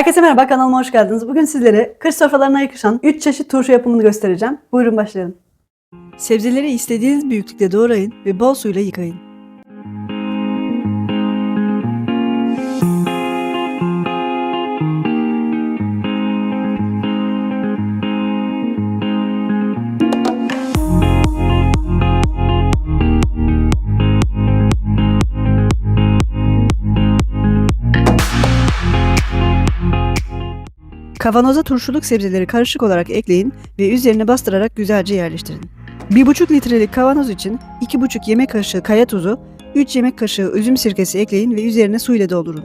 Herkese merhaba kanalıma hoş geldiniz. Bugün sizlere kış sofralarına yakışan 3 çeşit turşu yapımını göstereceğim. Buyurun başlayalım. Sebzeleri istediğiniz büyüklükte doğrayın ve bol suyla yıkayın. Kavanoza turşuluk sebzeleri karışık olarak ekleyin ve üzerine bastırarak güzelce yerleştirin. 1,5 litrelik kavanoz için 2,5 yemek kaşığı kaya tuzu, 3 yemek kaşığı üzüm sirkesi ekleyin ve üzerine su ile doldurun.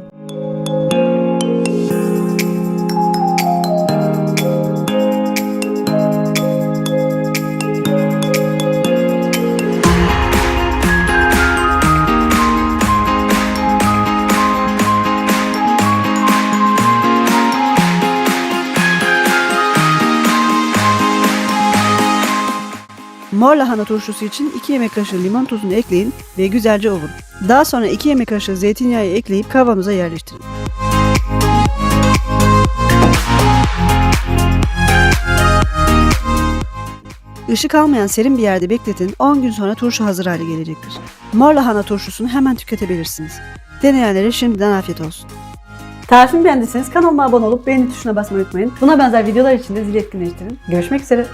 Mor lahana turşusu için 2 yemek kaşığı limon tuzunu ekleyin ve güzelce ovun. Daha sonra 2 yemek kaşığı zeytinyağı ekleyip kavanoza yerleştirin. Işık almayan serin bir yerde bekletin 10 gün sonra turşu hazır hale gelecektir. Mor lahana turşusunu hemen tüketebilirsiniz. Deneyenlere şimdiden afiyet olsun. Tarifimi beğendiyseniz kanalıma abone olup beğeni tuşuna basmayı unutmayın. Buna benzer videolar için de zil etkinleştirin. Görüşmek üzere.